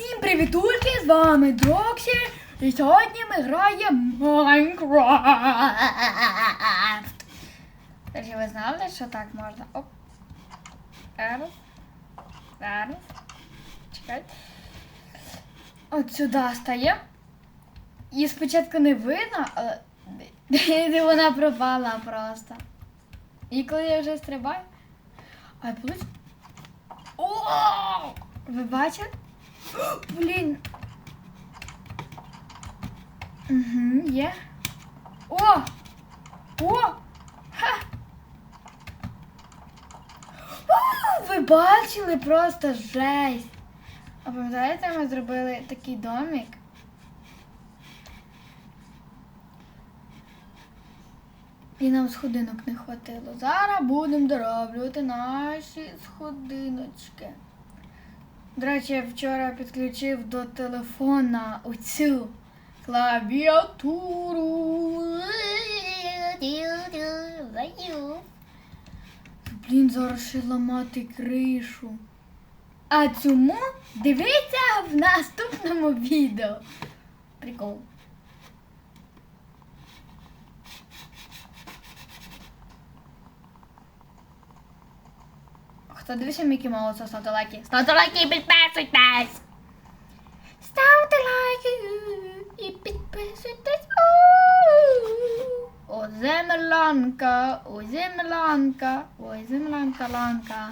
Всім привітульки, з вами Дроксі, і сьогодні ми граємо Майнкрафт. Тож ви знали, що так можна? Оп. Зараз. Зараз. Чекайте. От сюди стає. Її спочатку не видно, але вона пропала просто. І коли я вже стрибаю. Ай, плюс. О! Ви бачите? Блін. Угу, є. О! О! Ха! О, ви бачили просто жесть. А пам'ятаєте, ми зробили такий домик? І нам сходинок не хватило. Зараз будемо дороблювати наші сходиночки. До речі, я вчора підключив до телефона оцю клавіатуру. Блін, зараз ще ламати кришу. А цьому дивіться в наступному відео. Прикол. Хто дивився Мікі Мауса, ставте лайки. Ставте лайки і підписуйтесь! Ставте лайки і підписуйтесь. О, землянка, о, землянка, ой, землянка, ланка.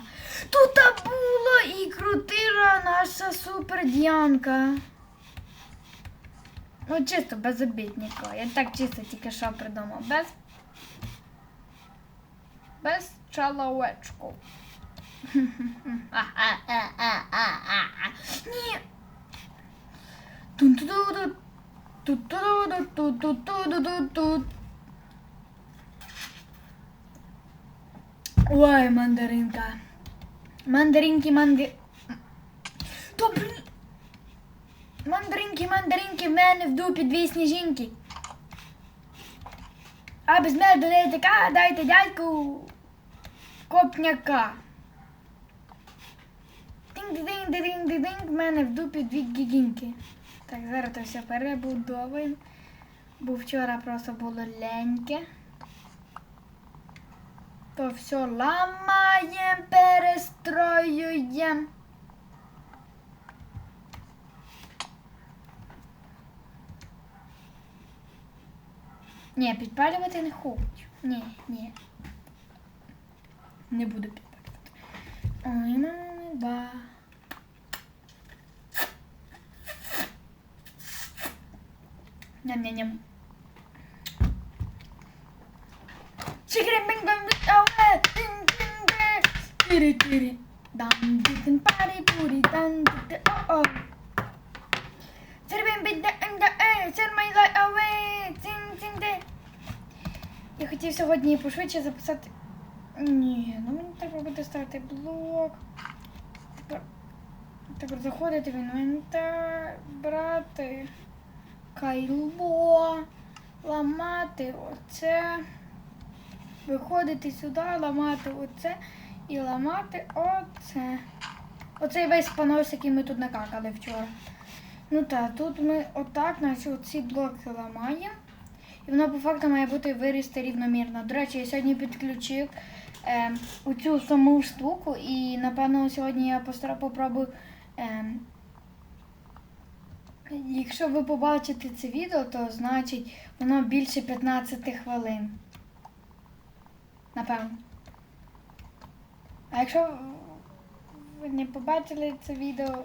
Тут була і крутила наша супердянка. Ну, чисто без обідника. Я так чисто тільки що придумав. Без. Без чоловечку. Ні. Ой, мандаринка. Мандаринки, манди... Блін. Мандаринки, мандаринки, в мене в дупі дві сніжинки. А без мене до неї така, дайте дядьку копняка. Тинг-динг-динг-динг, в мене в дупі дві гігінки. Так, зараз то все перебудовуємо. Бо вчора просто було леньке. То все ламаємо, перестроюємо. Ні, підпалювати не хочу. Ні, ні. Не буду підпалювати. Ой, мама, ба. Дитин парі пурі дан дити о о. Сербін бід да ен да сер май лай аве, цин цин де. Я хотів сьогодні пошвидше записати. Ні, ну мені треба буде ставити блок. Тепер, тепер заходити в інвентар, брати кайло, ламати оце, виходити сюди, ламати оце і ламати оце. Оцей весь понос, який ми тут накакали вчора. Ну так, тут ми отак, наче оці блоки ламаємо. І воно по факту має бути вирісти рівномірно. До речі, я сьогодні підключив е, оцю саму штуку і напевно сьогодні я попробую. Е, якщо ви побачите це відео, то значить воно більше 15 хвилин. Напевно. А якщо ви не побачили це відео,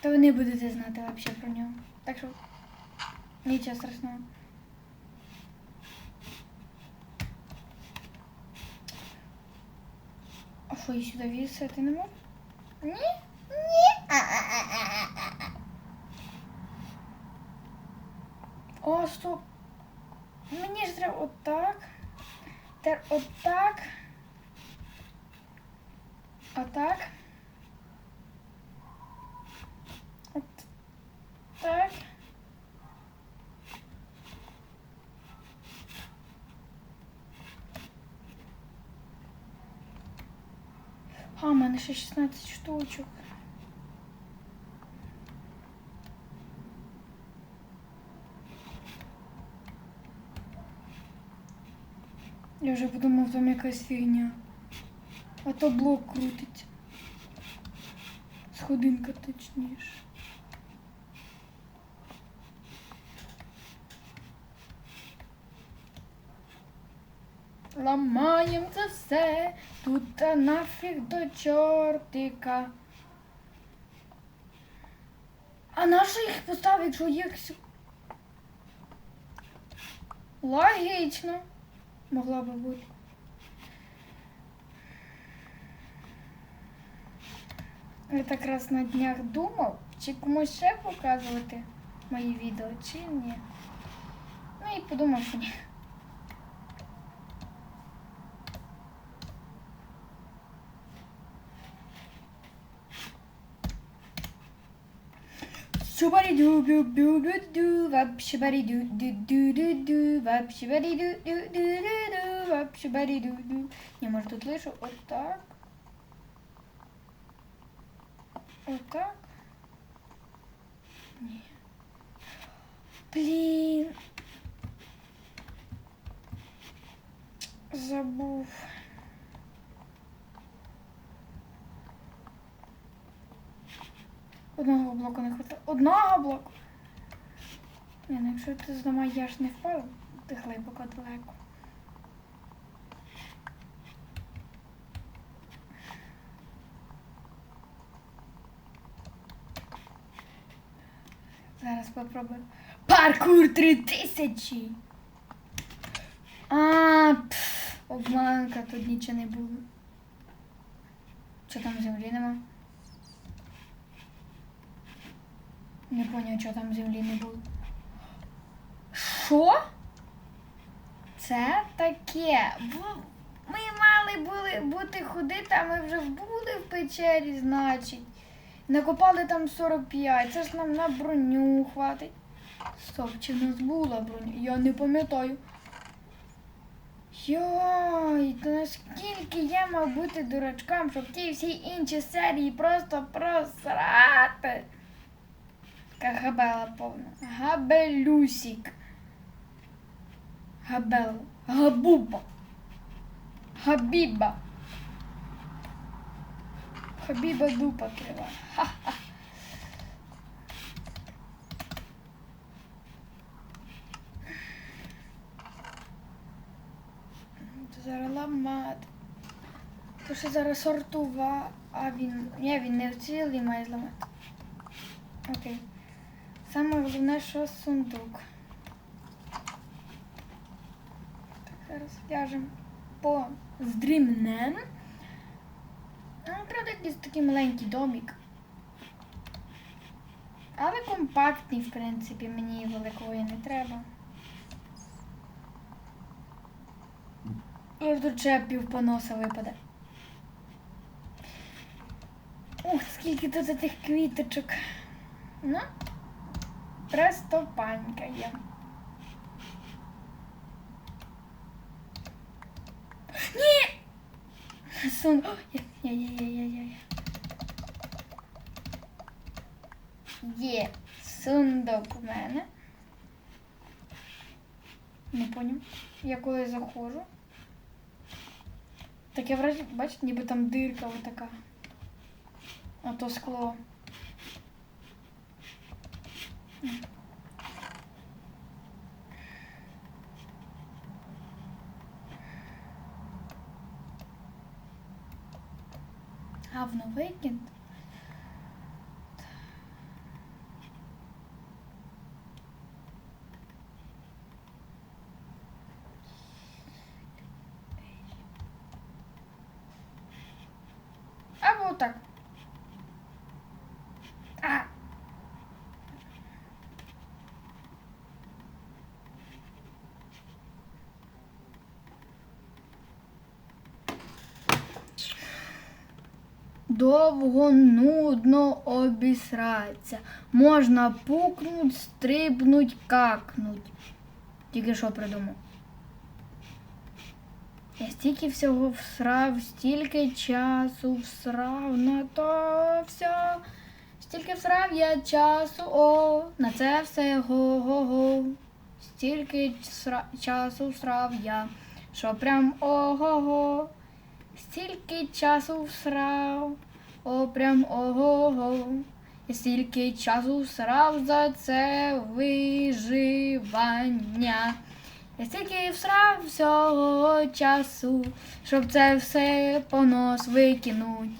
то ви не будете знати взагалі про нього. Так що нічого страшного. А що, я сюди вісити не можу? Ні? Ні. О, стоп. Мені ж треба отак. Тепер отак. Отак. От так. А, в мене ще 16 штучок. Я вже подумав, там якась фігня. А то блок крутиться. Сходинка точніше. Ламаєм це все, тут та нафіг до чортика. А на їх поставив, якщо їх... Логічно. Могла би бути. Я так раз на днях думав, чи комусь ще показувати мої відео, чи ні. Ну і подумав, що ні. Shubari-doo, doo, doo, doo, doo, wap, shubari-doo, doo, doo, doo, doo, wap, shubari-doo, doo, doo, doo, doo, wap, shubari-doo, doo. Я, може, тут лишу отак. Отак. Ні. Блін. Забув. Одного блоку не хватає. Одного блоку. Ні, ну якщо ти зламаєш, я ж не впав, ти глибоко далеко. Зараз попробую. Паркур 3000! А, пф, обманка, тут нічого не було. Що там землі нема? Не поняв, що там землі не було. Що? Це таке. Ми мали були бути ходити, а ми вже були в печері, значить. Накопали там 45. Це ж нам на броню хватить. Стоп, чи в нас була броня? Я не пам'ятаю. Йой, то наскільки я мав бути дурачком, щоб ті всі інші серії просто просрати. Габела повна. Габелюсік. Габел. Габуба. Хабіба. Хабіба дупа крила. Ха-ха. Зараз ламати. То що зараз сортува, а він. Ні, він не в цілий має зламати. Окей. Саме головне, що сундук. Так, зараз ляжемо по здрімнем. Ну, правда, якийсь такий маленький домик. Але компактний, в принципі, мені великої не треба. І тут ще півпоноса випаде. Ух, скільки тут тих квіточок. Ну, просто панькає. Ні! Сун. О, є, є, є, є, є, є. Є сундук у мене. Не поняв. Я коли заходжу. Таке враження, бачите, ніби там дирка отака. А то скло. А в новий кінт. А Або так. Довго нудно обісратися. Можна пукнуть, стрибнуть, какнуть. Тільки що придумав. Я стільки всього всрав, стільки часу всрав на то все. Стільки всрав я часу, о, на це все го-го-го. Стільки сра- часу всрав я, що прям ого-го, стільки часу всрав, о, прям ого-го. І стільки часу всрав за це виживання. Я стільки всрав всього часу, щоб це все по нос викинуть.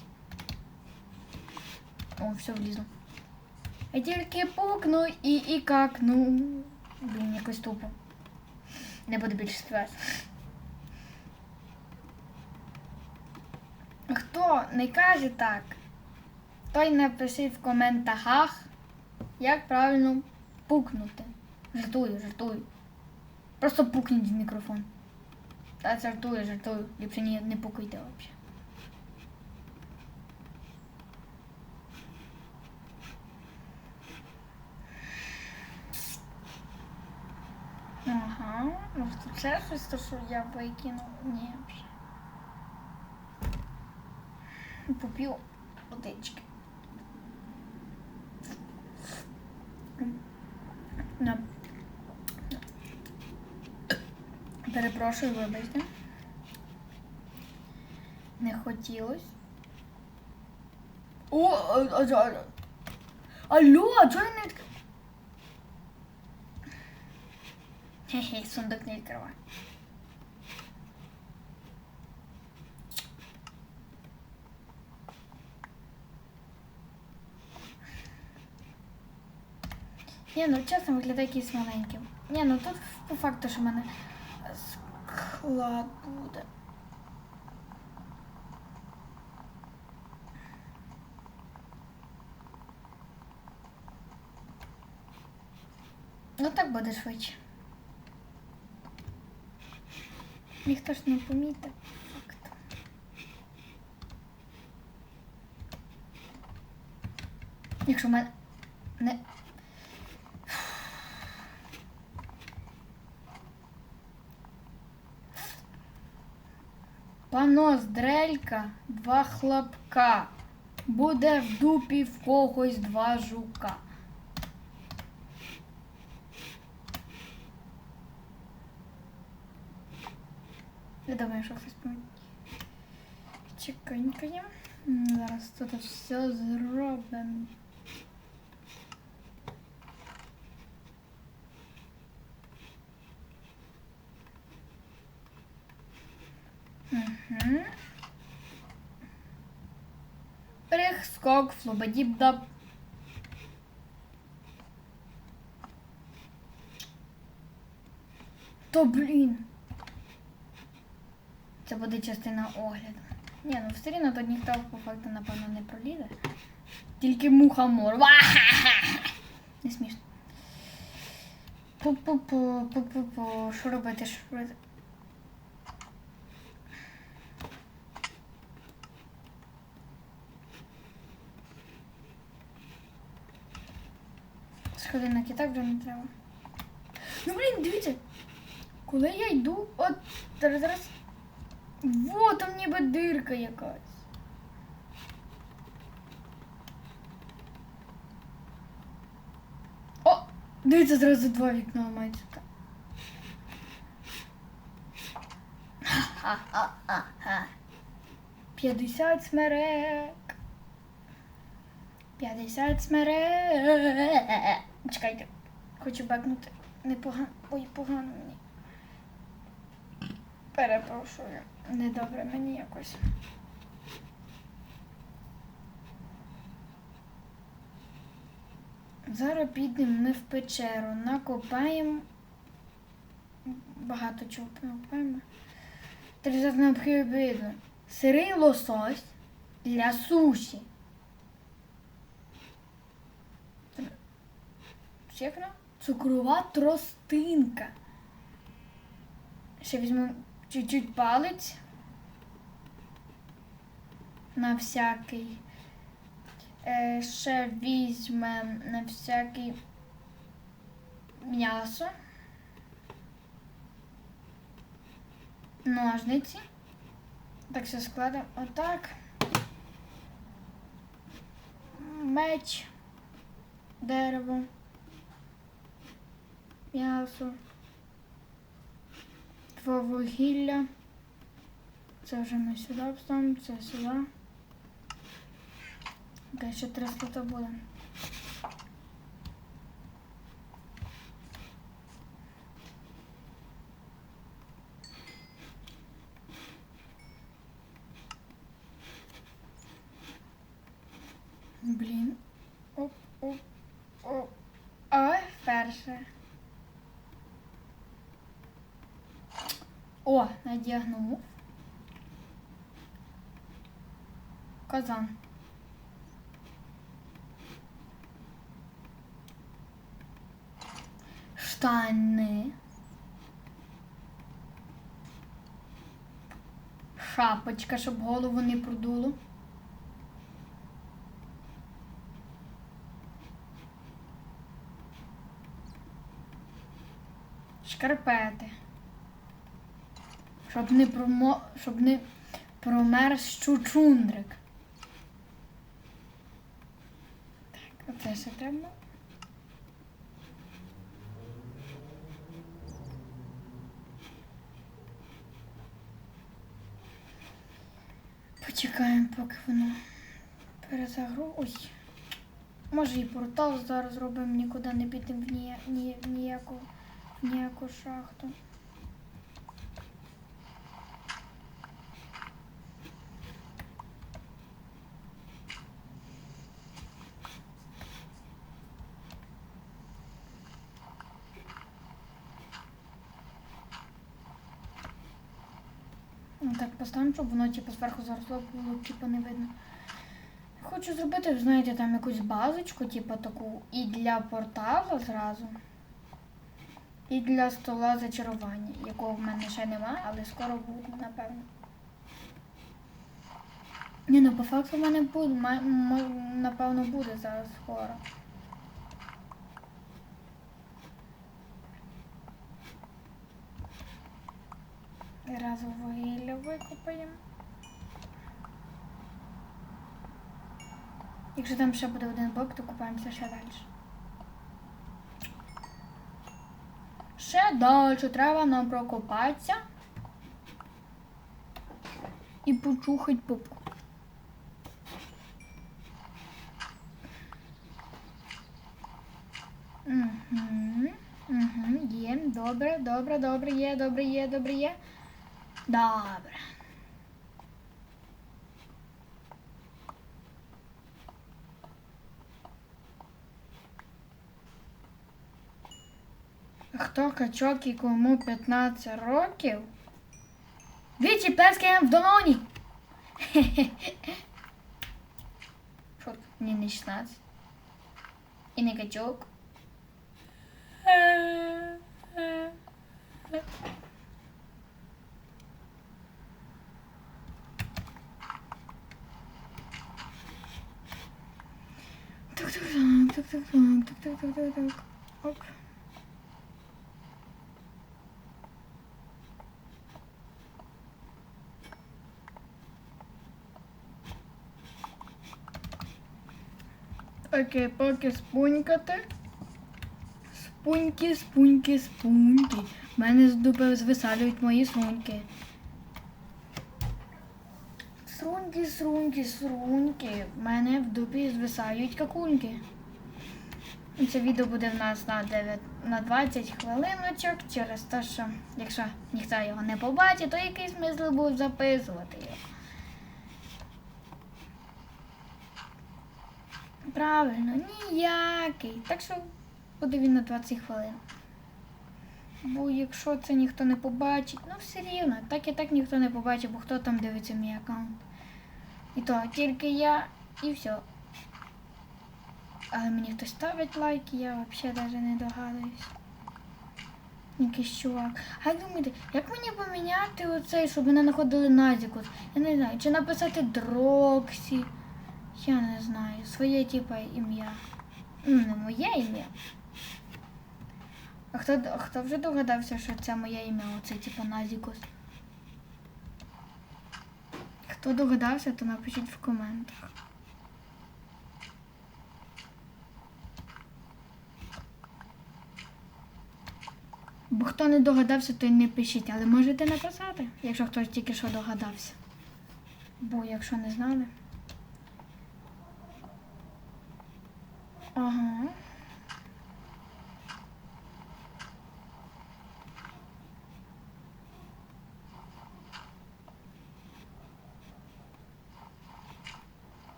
О, все влізло. Я тільки пукну і, і какну. Блін, якось тупо. Не буду більше співати. Хто не каже так, той напишіть в коментарях, як правильно пукнути. Жартую, жартую. Просто пукніть в мікрофон. Та жартую, жартую. Ліпше не, не пукайте взагалі. Ага, ну ще щось, то що я викинув. Ні, вже. Поп'ю водички. На. Перепрошую, вибачте. Не хотілось. О, а, а, алло, а чого я не відкрив? Хе-хе, сундук не відкривай. Ні, ну чесно виглядає якийсь маленьким. Ні, ну тут по факту, що в мене склад буде. Ну так буде швидше. Ніхто ж не помітив. Якщо в мене не. Панос дрелька, два хлопка. Буде в дупі в когось два жука. Я думаю, що хтось помітить. Чеканькаємо. Зараз тут все зробимо. Угу. Прих, скок, флободіб-даб. То блін. Це буде частина огляду. Ні, ну все рівно тут ніхто по факту, напевно, не пролізе. Тільки мухомор. Ва-ха-ха! Не смішно. Пу-пу-пу, пу-пу-пу. Що робити, що робити? Сходи на китай вже не треба. Ну блін, дивіться. Коли я йду, от зараз. зараз Вот там ніби дирка якась. О! Дивіться, зразу два вікна ламаються. Ха-ха-ха-ха. 50 смерек. 50 смерек. Чекайте. Хочу бекнути. Непогано. Ой, погано мені. Перепрошую. Недобре мені якось. Зараз підемо ми в печеру, накопаємо. Багато чого накопаємо. Три необхідно. Сирий лосось для суші. Чекно? Цукрова тростинка. Ще візьму чуть-чуть палець. На всякий. Е, ще візьмемо на всякий м'ясо. Ножниці. Так все складемо отак. Меч, дерево, м'ясо. два вугілля. Це вже ми сюди вставимо, це сюди. Окей, ще 300 то буде. Блін. Оп, оп, оп. Ой, перше. О, надягнув. Казан. Штани. Шапочка, щоб голову не продуло. Шкарпети. Щоб не промо... щоб не промерз щучундрик. Так, оце ще треба. Почекаємо, поки воно перезагру. Ой. Може і портал зараз зробимо, нікуди не підемо в ні... Ні... ніяку... ніяку шахту. Так поставимо, щоб воно типу, зверху заросло, було типу, не видно. Хочу зробити, знаєте, там якусь базочку, типу таку і для портала зразу. І для стола зачарування, якого в мене ще немає, але скоро буде, напевно. Ні, ну по факту в мене буде, напевно, буде зараз скоро. Разу вугілля викопаємо. Якщо там ще буде один блок, то купаємося ще далі. Ще далі треба нам прокопатися і почухати попку. Угу, угу, є, добре, добре, добре, є, добре, є, добре, є. Добре. Хто качок і кому 15 років? Вічі плескаємо в долоні. Що? Ні, не 16. І не качок. Так, так, так, так, так, так, так, так. Ок. Окей, поки спунькати. Спуньки, спуньки, спуньки. Мене з дуби звисалюють мої суньки. Сруньки, сруньки, сруньки. В мене в дупі звисають какуньки. І Це відео буде в нас на 9, на 20 хвилиночок через те, що якщо ніхто його не побачить, то який смисл був записувати його. Правильно, ніякий. Так що буде він на 20 хвилин. Бо якщо це ніхто не побачить, ну все рівно, так і так ніхто не побачить, бо хто там дивиться мій аккаунт. І то тільки я і все. Але мені хтось ставить лайки, я взагалі навіть не догадуюсь. Якийсь чувак. А як думаєте, як мені поміняти оцей, щоб мене знаходили Назікус? Я не знаю, чи написати Дроксі. Я не знаю. Своє типа ім'я. Ну, не моє ім'я. А хто, хто вже догадався, що це моє ім'я, оце типа Назікус? Хто догадався, то напишіть в коментах. Бо хто не догадався, то й не пишіть, але можете написати, якщо хтось тільки що догадався. Бо якщо не знали. Ага.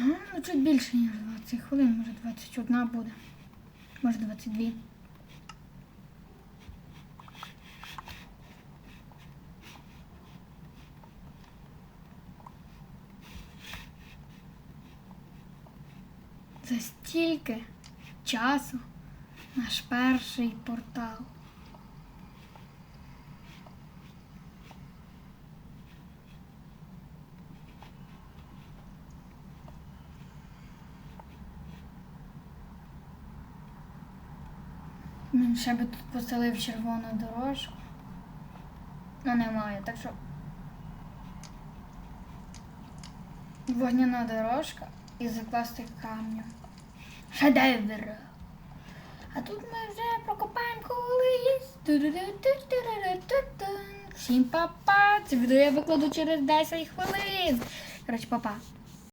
Ну, чуть більше, ніж 20 хвилин, може 21 буде. Може 22. За стільки часу наш перший портал. Ще би тут поселив червону дорожку. Ну немає, так що. Вогняна дорожка і закласти камнем. Шедевр. А тут ми вже прокопаємо колись. Всім папа. Це відео я викладу через 10 хвилин. Коротше, папа.